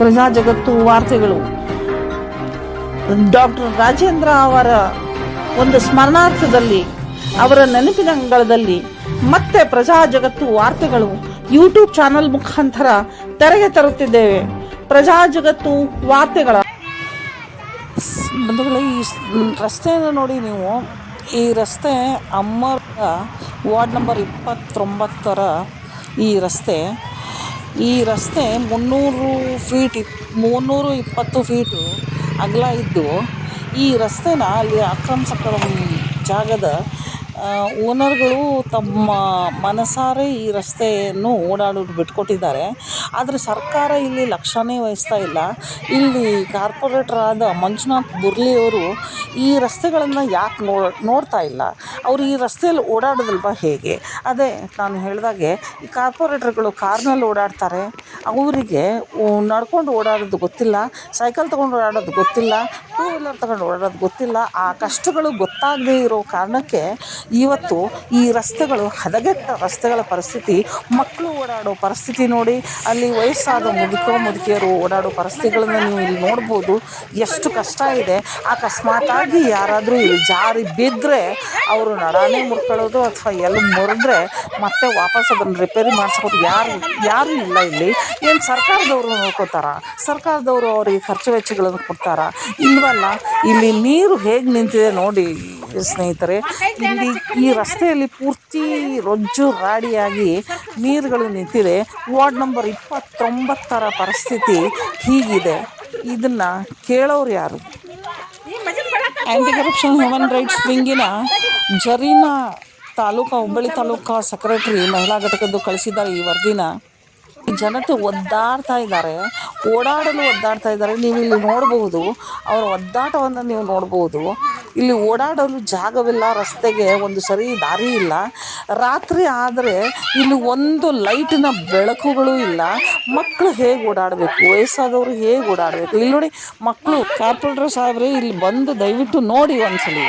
ಪ್ರಜಾ ಜಗತ್ತು ವಾರ್ತೆಗಳು. ಡಾಕ್ಟರ್ ರಾಜೇಂದ್ರ ಅವರ ಒಂದು ಸ್ಮರಣಾರ್ಥದಲ್ಲಿ, ಅವರ ನೆನಪಿನ ಅಂಗಳದಲ್ಲಿ ಮತ್ತೆ ಪ್ರಜಾ ಜಗತ್ತು ವಾರ್ತೆಗಳು ಯೂಟ್ಯೂಬ್ ಚಾನೆಲ್ ಮುಖಾಂತರ ತೆರೆಗೆ ತರುತ್ತಿದ್ದೇವೆ. ಪ್ರಜಾ ಜಗತ್ತು ವಾರ್ತೆಗಳ ಬಂಧುಗಳು, ಈ ರಸ್ತೆಯನ್ನು ನೋಡಿ ನೀವು. ಈ ರಸ್ತೆ ಅಮ್ಮರ ವಾರ್ಡ್ ನಂಬರ್ ಇಪ್ಪತ್ತೊಂಬತ್ತರ ಈ ರಸ್ತೆ. ಈ ರಸ್ತೆ ಮುನ್ನೂರು ಫೀಟ್ ಇಪ್, ಮುನ್ನೂರು ಇಪ್ಪತ್ತು ಫೀಟು ಅಗಲ ಇದ್ದು, ಈ ರಸ್ತೆನ ಅಲ್ಲಿ ಆಕ್ರಮಿಸಕ ಜಾಗದ ಓನರ್ಗಳು ತಮ್ಮ ಮನಸಾರೆ ಈ ರಸ್ತೆಯನ್ನು ಓಡಾಡೋದು ಬಿಟ್ಕೊಟ್ಟಿದ್ದಾರೆ. ಆದರೆ ಸರ್ಕಾರ ಇಲ್ಲಿ ಲಕ್ಷ್ಯನೇ ವಹಿಸ್ತಾ ಇಲ್ಲ. ಇಲ್ಲಿ ಕಾರ್ಪೊರೇಟರ್ ಆದ ಮಂಜುನಾಥ್ ಬುರ್ಲಿಯವರು ಈ ರಸ್ತೆಗಳನ್ನು ಯಾಕೆ ನೋಡ್ತಾ ಇಲ್ಲ? ಅವರು ಈ ರಸ್ತೆಯಲ್ಲಿ ಓಡಾಡೋದಲ್ವ ಹೇಗೆ? ಅದೇ ನಾನು ಹೇಳಿದಾಗೆ ಈ ಕಾರ್ಪೊರೇಟರ್ಗಳು ಕಾರ್ನಲ್ಲಿ ಓಡಾಡ್ತಾರೆ, ಅವರಿಗೆ ನಡ್ಕೊಂಡು ಓಡಾಡೋದು ಗೊತ್ತಿಲ್ಲ, ಸೈಕಲ್ ತೊಗೊಂಡು ಓಡಾಡೋದು ಗೊತ್ತಿಲ್ಲ, ಟೂ ವೀಲರ್ ತೊಗೊಂಡು ಓಡಾಡೋದು ಗೊತ್ತಿಲ್ಲ, ಆ ಕಷ್ಟಗಳು ಗೊತ್ತಾಗದೇ ಇರೋ ಕಾರಣಕ್ಕೆ ಇವತ್ತು ಈ ರಸ್ತೆಗಳು ಹದಗೆಟ್ಟ ರಸ್ತೆಗಳ ಪರಿಸ್ಥಿತಿ, ಮಕ್ಕಳು ಓಡಾಡೋ ಪರಿಸ್ಥಿತಿ ನೋಡಿ, ಅಲ್ಲಿ ವಯಸ್ಸಾದ ಮುದುಕೋ ಮುದುಕಿಯರು ಓಡಾಡೋ ಪರಿಸ್ಥಿತಿಗಳನ್ನು ನೀವು ಇಲ್ಲಿ ನೋಡ್ಬೋದು, ಎಷ್ಟು ಕಷ್ಟ ಇದೆ. ಅಕಸ್ಮಾತಾಗಿ ಯಾರಾದರೂ ಇಲ್ಲಿ ಜಾರಿ ಬಿದ್ದರೆ ಅವರು ನಡಾನೇ ಮುರ್ಕೊಳ್ಳೋದು ಅಥವಾ ಎಲ್ಲಿ ಮುರಿದ್ರೆ ಮತ್ತೆ ವಾಪಸ್ ಅದನ್ನು ರಿಪೇರಿ ಮಾಡಿಸ್ಕೋದು ಯಾರು ಯಾರು ಇಲ್ಲ ಇಲ್ಲಿ. ಏನು ಸರ್ಕಾರದವರು ನೋಡ್ಕೋತಾರ? ಸರ್ಕಾರದವರು ಅವರಿಗೆ ಖರ್ಚು ವೆಚ್ಚಗಳನ್ನು ಕೊಡ್ತಾರ? ಇಲ್ವಲ್ಲ? ಇಲ್ಲಿ ನೀರು ಹೇಗೆ ನಿಂತಿದೆ ನೋಡಿ ಸ್ನೇಹಿತರೆ. ಇಲ್ಲಿ ಈ ರಸ್ತೆಯಲ್ಲಿ ಪೂರ್ತಿ ರೊಜ್ಜು ರಾಡಿಯಾಗಿ ನೀರುಗಳು ನಿಂತಿದೆ. ವಾರ್ಡ್ ನಂಬರ್ ಇಪ್ಪತ್ತೊಂಬತ್ತರ ಪರಿಸ್ಥಿತಿ ಹೀಗಿದೆ. ಇದನ್ನು ಕೇಳೋರು ಯಾರು? ಆ್ಯಂಟಿ ಕರಪ್ಷನ್ ಹ್ಯೂಮನ್ ರೈಟ್ಸ್ ವಿಂಗಿನ ಜರೀನ ತಾಲೂಕಾ ಹುಬ್ಬಳ್ಳಿ ತಾಲೂಕಾ ಸೆಕ್ರೆಟರಿ ಮಹಿಳಾ ಘಟಕದ್ದು ಕಳಿಸಿದ್ದಾರೆ ಈ ವರದಿನ. ಜನತೆ ಒದ್ದಾಡ್ತಾ ಇದ್ದಾರೆ ಓಡಾಡಲು ಒದ್ದಾಡ್ತಾ ಇದ್ದಾರೆ. ನೀವು ಇಲ್ಲಿ ನೋಡಬಹುದು ಅವರ ಒದ್ದಾಟವನ್ನು ನೀವು ನೋಡ್ಬೋದು ಇಲ್ಲಿ ಓಡಾಡಲು ಜಾಗವಿಲ್ಲ, ರಸ್ತೆಗೆ ಒಂದು ಸರಿ ದಾರಿ ಇಲ್ಲ. ರಾತ್ರಿ ಆದರೆ ಇಲ್ಲಿ ಒಂದು ಲೈಟಿನ ಬೆಳಕುಗಳು ಇಲ್ಲ. ಮಕ್ಕಳು ಹೇಗೆ ಓಡಾಡಬೇಕು? ವಯಸ್ಸಾದವರು ಹೇಗೆ ಓಡಾಡಬೇಕು? ಇಲ್ಲಿ ನೋಡಿ ಮಕ್ಕಳು ಕಾರ್ಪೊರೇಟರ್ ಸಾಹೇಬ್ರೆ, ಇಲ್ಲಿ ಬಂದು ದಯವಿಟ್ಟು ನೋಡಿ ಒಂದ್ಸಲಿ.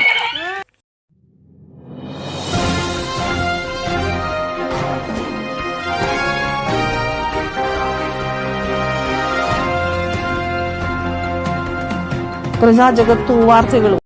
ಪ್ರಜಾ ಜಗತ್ತು ವಾರ್ತೆಗಳು.